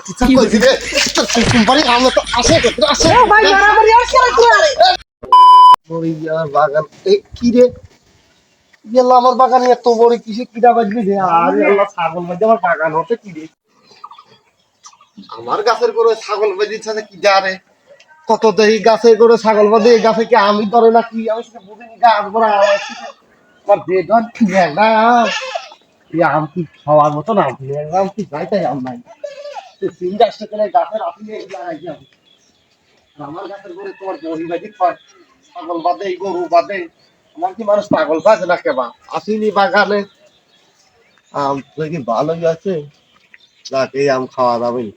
কিছু কইছি রে আমরা তো আসে আসে। ভাই তুই ওই আমার বাগান এ কি রে? গেল আমার বাগানে এত বড় কিসে বাজলি রে? আরে আল্লাহ ছাগল বাজে আমার বাগান হতে কি রে? আমার গাছের করে ছাগল বাজি ছাড়া কি যা রে? কত দেহি গাছে করে ছাগল বাজে এই গাছে কি আমি ধরে না কি আমি সেটা বুঝিনি গাছ বড় আমার কি- বেদন আম কি খাওয়ার মতো না আম কি যাইতাই আম নাই? গাছের আপনি লাগাই আমি আমার গাছের তোমার পাগল বাদে এই গরু বাদে। আমার কি মানুষ পাগল বাজে না কেবা? আসিনি বাগানে। আম তো কি ভালোই আছে? যাক এই আম খাওয়া যাবে নি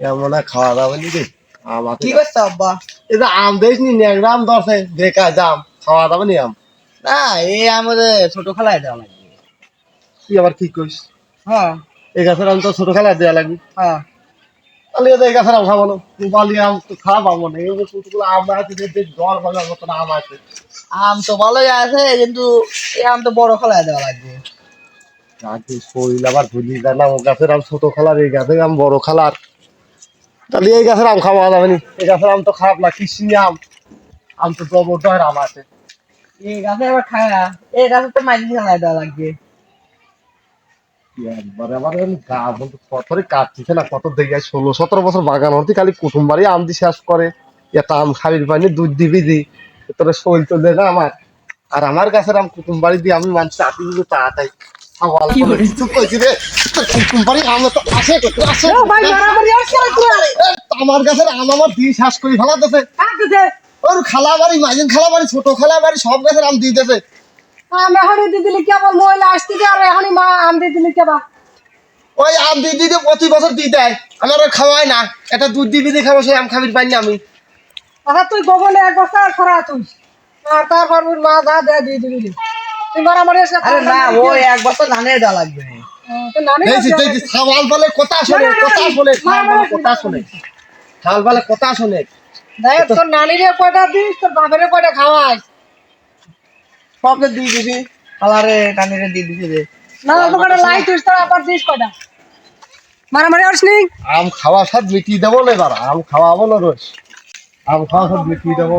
এমন খাওয়া যাবে নি রে। আম আছে কি করছ আব্বা? এই আম দেশ নি ন্যাংরা আম ধরছে। বেকার দাম খাওয়া যাবে নি আম। না এই আমাদের ছোট খেলায় দেওয়া লাগবে। তুই আবার কি কইস? হ্যাঁ। এই গাছের আম তো ছোট খেলা দেওয়া লাগবে। হ্যাঁ। তাহলে এই গাছের আম খাব না। বালি আম তো খাওয়া পাবো না এই ছোটগুলো আম আছে জ্বর বাজার মতন আম আছে। আম তো ভালোই আছে কিন্তু এই আম তো বড় খেলায় দেওয়া লাগবে। আগে শরীর আবার ভুলি যায় না। ও গাছের আম ছোট খালার এই গাছের আম বড় খালার। তাহলে এই গাছের আম খাওয়া যাবে নি। এই গাছের আম তো খারাপ না কৃষি আম। আম তো জবরদয় আম আছে। এই গাছে আবার খায়া এই গাছে তো মাইজি খেলায় দেওয়া লাগবে। একবারে আমার গা বলতে কতরে কাটতেছে না কত দেখে ষোলো সতেরো বছর বাগান হতে খালি কুটুম বাড়ি আম দি শেষ করে এটা আম খাবির পানি দুধ দিবি দি তোরে শরীর চলবে না আমার। আর আমার গাছের আম কুটুম বাড়ি দিয়ে আমি দিতে তাড়াতাড়ি। কিছু আম আমার শ্বাস করে ফেলাতেছে। ওর খালা বাড়ি মাঝিন খালা বাড়ি ছোট খালা বাড়ি সব গাছের আম দিতেছে। আমি এখনই মহিলা আসতে আর এখনই মা আম ওই আম দিয়ে দিতে প্রতি বছর দিয়ে দেয়। আমার আর খাওয়ায় না। এটা দুধ দিবি দিয়ে খাব সেই আম খাবির পাই না আমি। আচ্ছা তুই গোবলে এক বস্তা ছড়া তুই। আর তারপর মা যা দেয় দিয়ে দিবি তুই মারামারি আসছে আরে না ওই এক বছর ধানের দেওয়া লাগবে। নানি দেখছি দেখছি সাওয়াল বলে কথা শোনে কথা শোনে কথা শোনে। সাওয়াল বলে কথা শোনে। দেখ তোর নানিরে কয়টা দিস তোর বাপেরে কয়টা সবকে দিয়ে দিবি খালারে কানিরে দিয়ে দিবি রে। না তো কয়টা লাইট তুই তোর আবার দিস মারামারি আম খাওয়া সব মিটিয়ে দেবো লে আম খাওয়াবো না রোজ। আম খাওয়া সব মিটিয়ে দেবো